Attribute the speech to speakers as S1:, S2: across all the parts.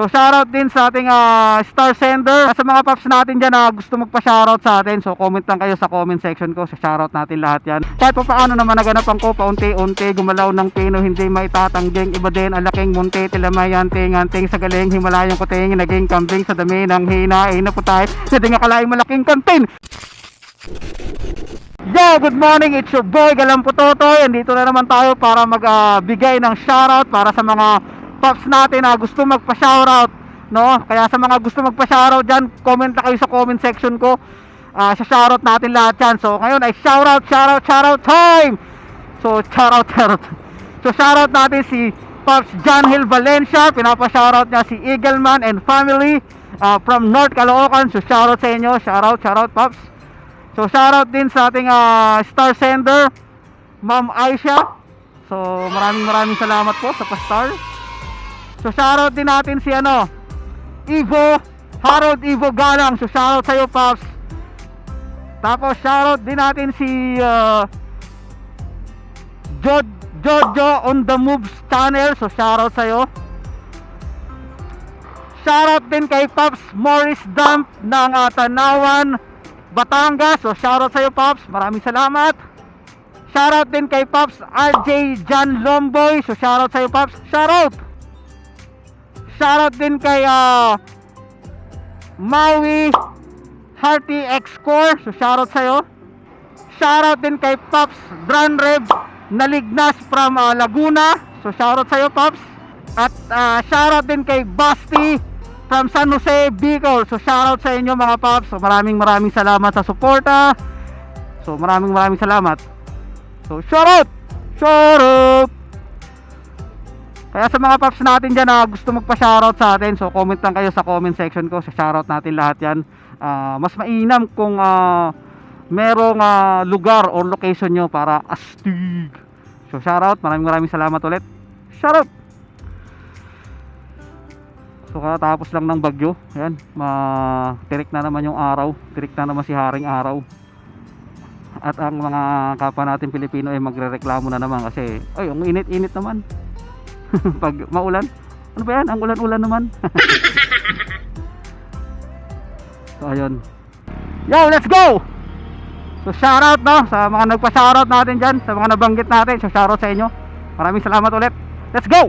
S1: So shoutout din sa ating ah, star sender. Sa mga paps natin dyan na gusto magpa-shoutout sa atin. So comment lang kayo sa comment section ko. So shoutout natin lahat yan. Kahit pa paano naman naganapan ko paunti-unti Gumalaw ng pino hindi maitatanggang Iba din ang laking munti tilamayan Tinganting sa galing Himalayang kuting Naging kambing sa dami ng hinain na putay Hindi nga kalaing malaking kantin. Yo, good morning. It's your boy Galampo Totoy. Andito na naman tayo para magbigay ng shoutout para sa mga paps natin na gusto magpa-shoutout, no? Kaya sa mga gusto magpa-shoutout diyan, comment na kayo sa comment section ko. Ah, sa shoutout natin lahat 'yan. So, ngayon ay shoutout, shoutout, shoutout time. So, shoutout, shoutout. So, shoutout natin si Pops John Hill Valencia. Pinapa-shoutout niya si Eagleman and family ah, from North Caloocan. So, shoutout sa inyo. Shoutout, shoutout, Pops. So shoutout din sa ating ah, star sender, Ma'am Aisha. So maraming maraming salamat po sa pa-star. So shoutout din natin si ano, Ivo, Harold Ivo Galang. So shoutout sa iyo, Pops. Tapos shoutout din natin si ah, Jo- Jojo on the Moves channel. So shoutout sa iyo. Shoutout din kay Pops Morris Dump ng ah, Tanawan, Batangas. So shoutout sa iyo Pops. Maraming salamat. Shoutout din kay Pops RJ John Lomboy. So shoutout sa iyo Pops. Shoutout. Shoutout din kay ah, Maui Hearty X-Core. So shoutout sa iyo. Shoutout din kay Pops Dran Rev Nalignas from ah, Laguna. So shoutout sa iyo Pops. At ah, shoutout din kay Basti from San Jose, Bicol. So shoutout sa inyo mga Pops. So maraming maraming salamat sa suporta. So maraming maraming salamat. So shoutout! Shoutout! Kaya sa mga Pops natin dyan na gusto magpa-shoutout sa atin, so comment lang kayo sa comment section ko. Sa shoutout natin lahat yan. Ah, mas mainam kung ah, merong ah, lugar or location nyo para astig. So shoutout, maraming maraming salamat ulit. Shoutout! So katapos lang ng bagyo, ayan, ma tirik na naman yung araw, tirik na naman si Haring Araw. At ang mga kapwa natin Pilipino ay magrereklamo na naman kasi, ay, ang init-init naman. Pag maulan, ano ba yan? Ang ulan-ulan naman. so ayun. Yo, let's go! So shoutout no sa mga nagpa-shoutout natin diyan, sa mga nabanggit natin. So shoutout sa inyo. Maraming salamat ulit. Let's go!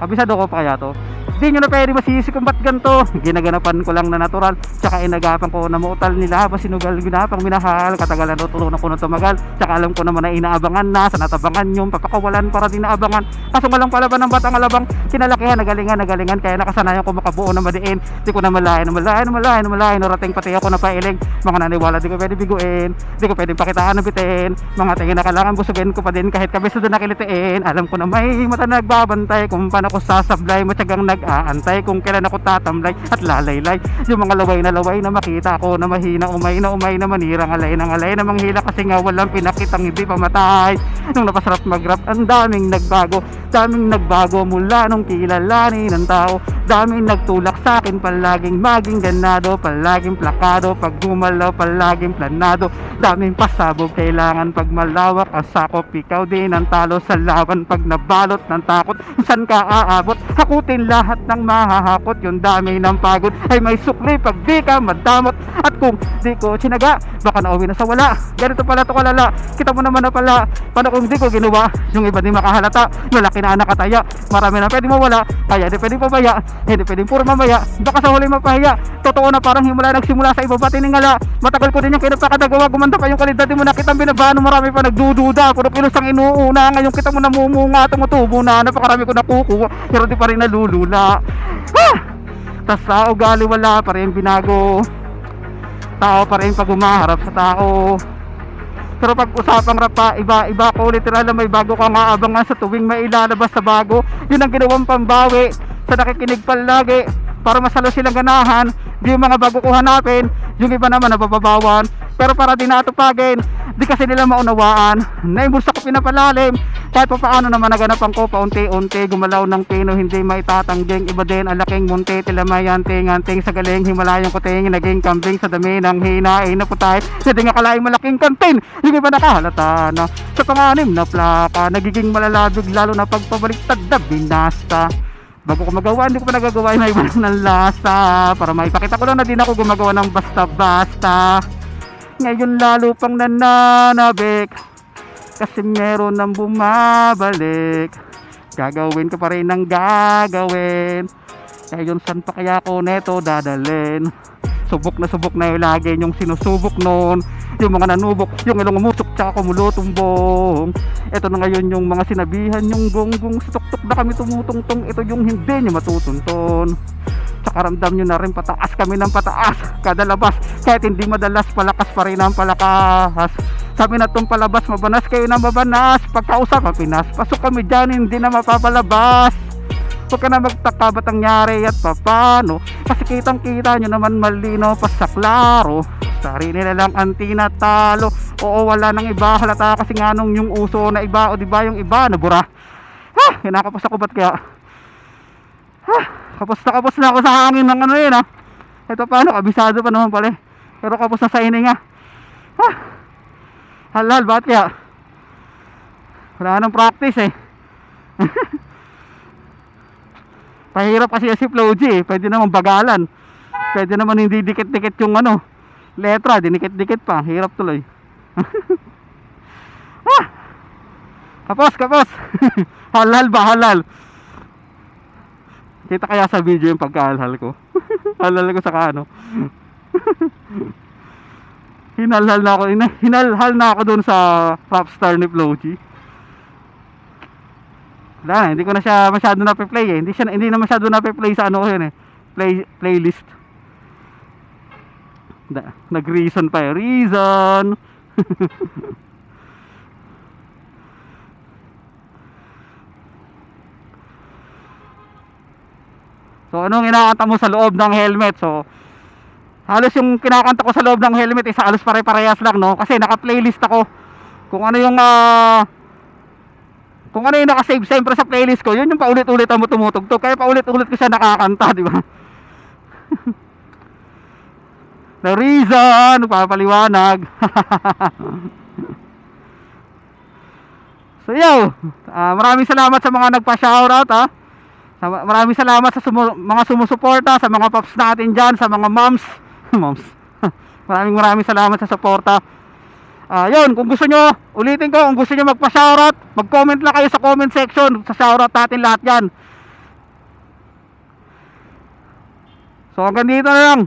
S1: Kabisado ko pa kaya to. Hindi nyo na pwede masisi kung ba't ganito. Ginaganapan ko lang na natural. Tsaka inagapan ko na muutal nila. Habang sinugal ginapang minahal. Katagalan daw tulungan ko na tumagal. Tsaka alam ko naman na inaabangan na. Sa natabangan yung papakawalan para din naabangan. Kaso nga lang palaban ng batang alabang. Kinalakihan, nagalingan, nagalingan. Kaya nakasanayan ko makabuo na madiin. Di ko na malayan, na malayan, na malayan, na malayan. Narating pati ako na pailing. Mga naniwala di ko pwede biguin. Di ko pwede pakitaan bitin. Mga tingin na kailangan busugin ko pa din. Kahit kabisa doon nakilitiin. Alam ko na may mata nagbabantay. Kung paano ko sasablay. Matyagang nag-aantay. Kung kailan ako tatamlay at lalaylay. Yung mga laway na laway na makita ko na mahina umay na umay na manirang alay ng alay na manghila kasi nga walang pinakitang hindi pamatay. Nung napasarap mag-rap, ang daming nagbago. Daming nagbago mula nung kilalanin ng tao. Daming nagtulak sa akin palaging maging ganado, palaging plakado, pag gumalaw palaging planado. Daming pasabog kailangan pag malawak ang sakop, ikaw din ang talo sa laban pag nabalot ng takot. Saan ka aabot? Hakutin lahat ng mahahakot, yung dami ng pagod ay may sukli pag di ka madamot. At kung di ko sinaga, baka nauwi na sa wala. Ganito pala to kalala. Kita mo naman na pala, paano kung di ko ginawa, yung iba di makahalata, malaki na nakataya, marami na pwedeng mawala, kaya di pwedeng pabaya, hindi pwedeng puro mamaya, baka sa huli mapahiya, totoo na parang himula nagsimula sa iba pati ngala, matagal ko din yung kinapakadagawa, gumanda pa yung kalidad, mo nakita binabano, marami pa nagdududa, puro kilos ang inuuna, ngayon kita mo namumunga, tumutubo na, napakarami ko nakukuha, pero di pa rin nalulula. Ah! Tas sa ugali wala pa rin binago, tao pa rin pag sa tao, pero pag usapang rap pa, iba, iba ko literal na may bago kang aabangan sa tuwing may ilalabas sa bago. Yun ang ginawang pambawi sa nakikinig palagi para masalo silang ganahan. Di yung mga bago ko hanapin, yung iba naman nabababawan. Pero para din natupagin, di kasi nila maunawaan. Naimulsa ko pinapalalim. Kahit pa paano naman naganapan ko paunti-unti gumalaw ng pino hindi maitatanggang iba din ang laking munti tilamayan tinganting sa galing. Himalayang kuting naging kambing sa dami ng hinain na putay. Hindi nga kalaing malaking kantin yung iba nakahalata na. Sa panganim na plaka nagiging malalabig lalo na pagpabaliktad na binasta bago ko magawa hindi ko pa nagagawa yung iba ng lasa. Para maipakita ko lang na din ako gumagawa ng basta-basta ngayon lalo pang nananabik. Kasi meron nang bumabalik. Gagawin ko pa rin ang gagawin. Ngayon saan pa kaya ako neto dadalhin? Subok na subok na yung lagi yung sinusubok noon. Yung mga nanubok yung ilong umusok tsaka kumulotumbong. Ito na ngayon yung mga sinabihan yung gonggong. Sa tuktok na kami tumutungtong ito yung hindi nyo matutunton tsaka ramdam nyo na rin pataas kami ng pataas. Kada labas kahit hindi madalas palakas pa rin ang palakas. Sabi na itong palabas mabanas kayo na mabanas. Pagkausap mapinas. Pasok kami dyan hindi na mapapalabas. Huwag ka na magtaka ba't ang nangyari at papano Kasi kitang kita nyo naman malino pa sa klaro Sarili na lang ang tinatalo. Oo wala nang iba. Halata kasi nga nung yung uso na iba. O di ba yung iba? Nabura. Ha! Kinakapos ako ba't kaya? Ha kapos na kapos na ako sa hangin ng ano yun ha Ito paano kabisado pa naman pala eh. Pero kapos na sa hininga Ha halal ba't kaya Wala nang practice eh Pahirap kasi si Flow G eh. Pwede naman bagalan. Pwede naman hindi dikit-dikit yung ano. Letra, dinikit-dikit pa. Hirap tuloy. ah! Kapos, kapos. halal ba, halal. Kita kaya sa video yung pagkahalhal ko. halal ko sa kano. hinalhal na ako. hina- Hinalhal na ako dun sa Popstar ni Flow G. Wala hindi ko na siya masyado na play eh. Hindi siya hindi na masyado na play sa ano ko yun eh. Play playlist. Nag-reason pa eh. Reason. so anong kinakanta mo sa loob ng helmet? So halos yung kinakanta ko sa loob ng helmet is halos pare-parehas lang no kasi naka-playlist ako. Kung ano yung ah, kung ano yung nakasave siyempre sa playlist ko, yun yung paulit-ulit ang tumutugtog. Kaya paulit-ulit ko siya nakakanta, di ba? The reason, papaliwanag. so yo, ah, maraming salamat sa mga nagpa-shoutout ha. Maraming salamat sa sumu- mga sumusuporta, sa mga pops natin dyan, sa mga moms. moms. maraming maraming salamat sa suporta. Ah, yun, kung gusto nyo, ulitin ko, kung gusto nyo magpa-shoutout, mag-comment lang kayo sa comment section. Sa shoutout natin lahat yan. So, hanggang dito na lang.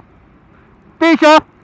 S1: Peace, oh!